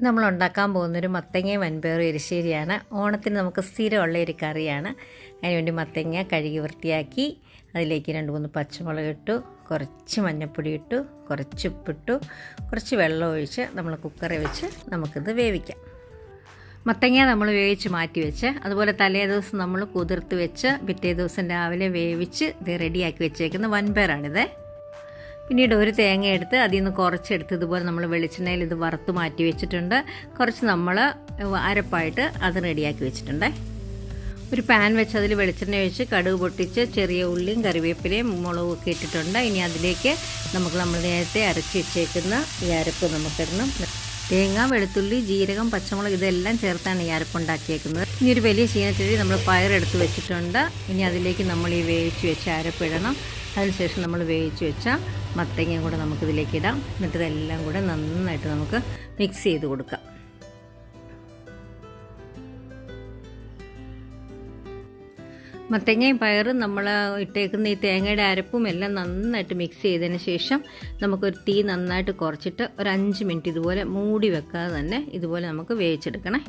നമ്മൾ ഉണ്ടാക്കാൻ പോകുന്നൊരു മത്തങ്ങ വൻപയർ എരിശ്ശേരിയാണ്. ഓണത്തിന് നമുക്ക് സ്ഥിരമുള്ള ഒരു കറിയാണ്. അതിനുവേണ്ടി മത്തങ്ങ കഴുകി വൃത്തിയാക്കി അതിലേക്ക് രണ്ട് മൂന്ന് പച്ചമുളക് ഇട്ടു കുറച്ച് മഞ്ഞൾപ്പൊടി ഇട്ടു കുറച്ച് ഉപ്പിട്ടു കുറച്ച് വെള്ളം ഒഴിച്ച് നമ്മൾ കുക്കറിൽ വെച്ച് നമുക്കിത് വേവിക്കാം. മത്തങ്ങ നമ്മൾ വേവിച്ച് മാറ്റി വെച്ച് അതുപോലെ തലേ ദിവസം നമ്മൾ കുതിർത്ത് വെച്ച് പിറ്റേ ദിവസം രാവിലെ വേവിച്ച് ഇത് റെഡിയാക്കി വെച്ചേക്കുന്ന വൻപയറാണിത്. പിന്നീട് ഒരു തേങ്ങ എടുത്ത് അതിൽ നിന്ന് കുറച്ചെടുത്ത് ഇതുപോലെ നമ്മൾ വെളിച്ചെണ്ണയിൽ ഇത് വറുത്ത് മാറ്റി വെച്ചിട്ടുണ്ട്. കുറച്ച് നമ്മൾ അരപ്പായിട്ട് അത് റെഡിയാക്കി വെച്ചിട്ടുണ്ട്. ഒരു പാൻ വെച്ച് അതിൽ വെളിച്ചെണ്ണ ഒഴിച്ച് കടുക് പൊട്ടിച്ച് ചെറിയ ഉള്ളിയും കറിവേപ്പിലയും മുളകും ഒക്കെ ഇട്ടിട്ടുണ്ട്. ഇനി അതിലേക്ക് നമുക്ക് നമ്മൾ നേരത്തെ അരച്ച് വെച്ചേക്കുന്ന ഈ അരപ്പ് നമുക്കിടണം. തേങ്ങ വെളുത്തുള്ളി ജീരകം പച്ചമുളക് ഇതെല്ലാം ചേർത്താണ് ഈ അരപ്പ് ഉണ്ടാക്കിയേക്കുന്നത്. ഇനി ഒരു വലിയ ചീനച്ചെടി നമ്മൾ പയറെടുത്ത് വെച്ചിട്ടുണ്ട്. ഇനി അതിലേക്ക് നമ്മൾ ഈ വേവിച്ച് വെച്ച് അരപ്പ് ഇടണം. അതിനുശേഷം നമ്മൾ വേവിച്ച് വെച്ച മത്തങ്ങയും കൂടെ നമുക്കിതിലേക്ക് ഇടാം. എന്നിട്ട് ഇതെല്ലാം കൂടെ നന്നായിട്ട് നമുക്ക് മിക്സ് ചെയ്ത് കൊടുക്കാം. മത്തങ്ങയും പയറും നമ്മൾ ഇട്ടേക്കുന്ന ഈ തേങ്ങയുടെ അരപ്പും എല്ലാം നന്നായിട്ട് മിക്സ് ചെയ്തതിന് ശേഷം നമുക്കൊരു തീ നന്നായിട്ട് കുറച്ചിട്ട് ഒരു അഞ്ച് മിനിറ്റ് ഇതുപോലെ മൂടി വെക്കാതെ തന്നെ ഇതുപോലെ നമുക്ക് വേവിച്ചെടുക്കണേ.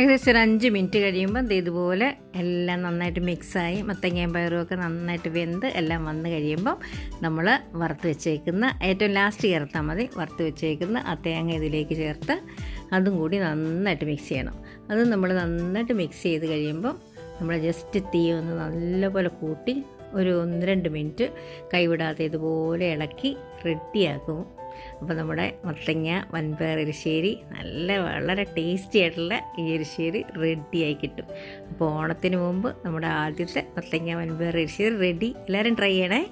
ഏകദേശം ഒരു അഞ്ച് മിനിറ്റ് കഴിയുമ്പോൾ ദേ ഇതുപോലെ എല്ലാം നന്നായിട്ട് മിക്സായി മത്തങ്ങയും പയറും ഒക്കെ നന്നായിട്ട് വെന്ത് എല്ലാം വന്ന് കഴിയുമ്പം നമ്മൾ വറുത്ത് വെച്ചേക്കുന്ന ഏറ്റവും ലാസ്റ്റ് ചേർത്താൽ മതി വറുത്ത് വെച്ചേക്കുന്ന ആ തേങ്ങ ഇതിലേക്ക് ചേർത്ത് അതും കൂടി നന്നായിട്ട് മിക്സ് ചെയ്യണം. അത് നമ്മൾ നന്നായിട്ട് മിക്സ് ചെയ്ത് കഴിയുമ്പം നമ്മൾ ജസ്റ്റ് തീ ഒന്ന് നല്ലപോലെ കൂട്ടി ഒരു ഒന്ന് രണ്ട് മിനിറ്റ് കൈവിടാതെ ഇതുപോലെ ഇളക്കി റെഡിയാക്കും അപ്പോൾ നമ്മുടെ മത്തങ്ങ വൻപയർ എരിശ്ശേരി നല്ല വളരെ ടേസ്റ്റി ആയിട്ടുള്ള ഈ എരിശ്ശേരി റെഡിയായി കിട്ടും. അപ്പോൾ ഓണത്തിന് മുമ്പ് നമ്മുടെ ആദ്യത്തെ മത്തങ്ങ വൻപയർ എരിശ്ശേരി റെഡി എല്ലാവരും ട്രൈ ചെയ്യണേ.